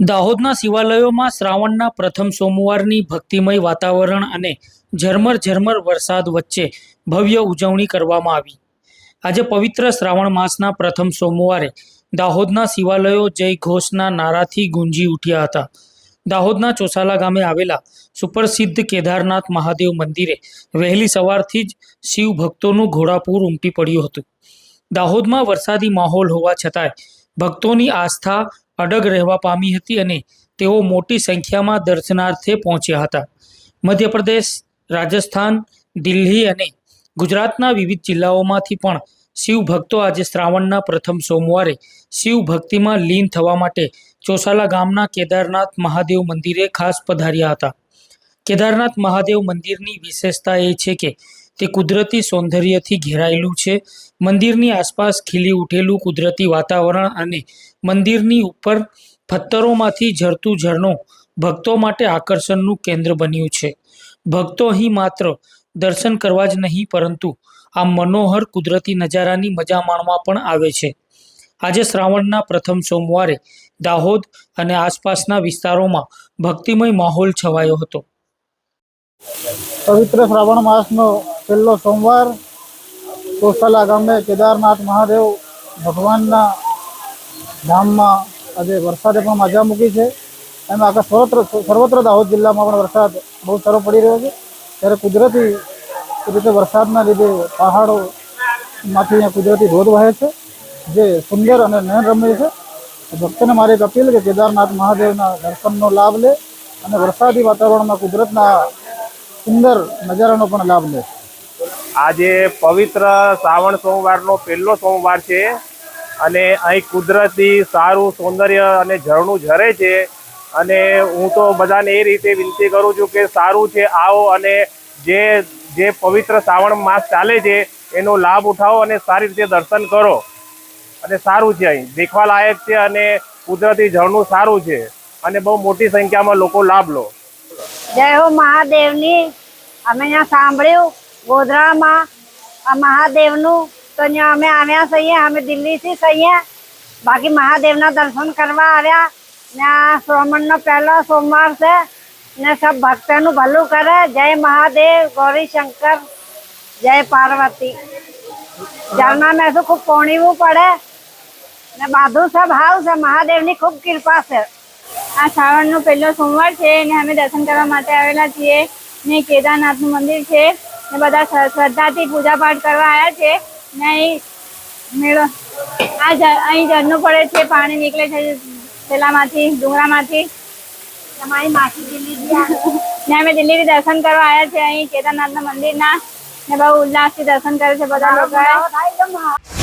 દાહોદના શિવાલયોમાં શ્રાવણના પ્રથમ સોમવારની ભક્તિમય વાતાવરણ અને ઝરમર ઝરમર વરસાદ વચ્ચે ભવ્ય ઉજવણી કરવામાં આવી. આજે પવિત્ર શ્રાવણ માસના પ્રથમ સોમવારે દાહોદના શિવાલયો જય ઘોષના નારાથી ગુંજી ઉઠ્યા હતા. દાહોદના ચોસાલા ગામે આવેલા સુપ્રસિદ્ધ કેદારનાથ મહાદેવ મંદિરે વહેલી સવારથી જ શિવ ભક્તોનું ઘોડાપૂર ઉમટી પડ્યું હતું. દાહોદમાં વરસાદી માહોલ હોવા છતાંય ભક્તોની આસ્થા અડગ રહેવા પામી હતી અને તેઓ મોટી સંખ્યામાં દર્શનાર્થે પહોંચ્યા હતા. મધ્યપ્રદેશ, રાજસ્થાન, દિલ્હી અને ગુજરાતના વિવિધ જિલ્લાઓમાંથી પણ શિવ ભક્તો આજે શ્રાવણના પ્રથમ સોમવારે શિવ ભક્તિમાં લીન થવા માટે ચોસાલા ગામના કેદારનાથ મહાદેવ મંદિરે ખાસ પધાર્યા હતા. કેદારનાથ મહાદેવ મંદિરની વિશેષતા એ છે કે તે કુદરતી સૌંદર્યથી ઘેરાયેલું છે. મંદિરની આસપાસ ખીલી ઉઠેલું કુદરતી વાતાવરણ અને મંદિરની ઉપર પથ્થરોમાંથી ઝરતું ઝરણું ભક્તો માટે આકર્ષણનું કેન્દ્ર બન્યું છે. ભક્તો અહીં માત્ર દર્શન કરવા જ નહીં, પરંતુ આ મનોહર કુદરતી નજારાની મજા માણવા પણ આવે છે. આજે શ્રાવણના પ્રથમ સોમવારે દાહોદ અને આસપાસના વિસ્તારોમાં ભક્તિમય માહોલ છવાયો હતો. પવિત્ર શ્રાવણ માસનો છેલ્લો સોમવાર કોસલા ગામે કેદારનાથ મહાદેવ ભગવાનના ધામમાં આજે વરસાદે પણ મજા મૂકી છે. એમાં આખા સર્વત્ર સર્વત્ર દાહોદ જિલ્લામાં પણ વરસાદ બહુ સારો પડી રહ્યો છે. ત્યારે કુદરતી રીતે વરસાદના લીધે પહાડોમાંથી અહીંયા કુદરતી ધોધ વહે છે, જે સુંદર અને નયનરમ્ય છે. ભક્તને મારી એક અપીલ કે કેદારનાથ મહાદેવના દર્શનનો લાભ લે અને વરસાદી વાતાવરણમાં કુદરતના સુંદર નજારાનો પણ લાભ લે. આજે પવિત્ર શ્રાવણ સોમવારનો પહેલો સોમવાર છે અને અહીં કુદરતી સારું સૌંદર્ય અને ઝરણું ઝરે છે અને હું તો બધાને એ રીતે વિનંતી કરું છું કે સારું છે, આવો અને જે જે પવિત્ર શ્રાવણ માસ ચાલે છે એનો લાભ ઉઠાવો અને સારી રીતે દર્શન કરો. અને સારું છે અહીં, દેખવા લાયક છે અને કુદરતી ઝરણું સારું છે અને બહુ મોટી સંખ્યામાં લોકો લાભ લો. જય હો મહાદેવની, અમે અહીંયા સાંભળ્યું ગોધરામાં આ મહાદેવનું તો અહીંયા અમે આવ્યા છીએ, અમે દિલ્હીથી છીએ. બાકી મહાદેવના દર્શન કરવા આવ્યા ને આ શ્રાવણનો પહેલો સોમવાર છે ને સબ ભક્તોનું ભલું કરે. જય મહાદેવ, ગૌરી શંકર, જય પાર્વતી. ઝરણામાં શું ખૂબ પોણીવું પડે ને બાધુ સબ હાવ છે, મહાદેવની ખૂબ કૃપા છે. આ શ્રાવણનો પહેલો સોમવાર છે ને અમે દર્શન કરવા માટે આવેલા છીએ ને કેદારનાથનું મંદિર છે. ને બધા શ્રદ્ધાથી પૂજા પાઠ કરવા આવ્યા છે. ને અહીં મેળો આ અહીં ઝરણું પડે છે પાણી નીકળે છે પેલામાંથી ડુંગરામાંથી. તમારી માસી દિલ્હી ને અમે દિલ્હીથી દર્શન કરવા આવ્યા છે અહીં કેદારનાથના મંદિરના. ને બહુ ઉલ્લાસથી દર્શન કરે છે બધા લોકો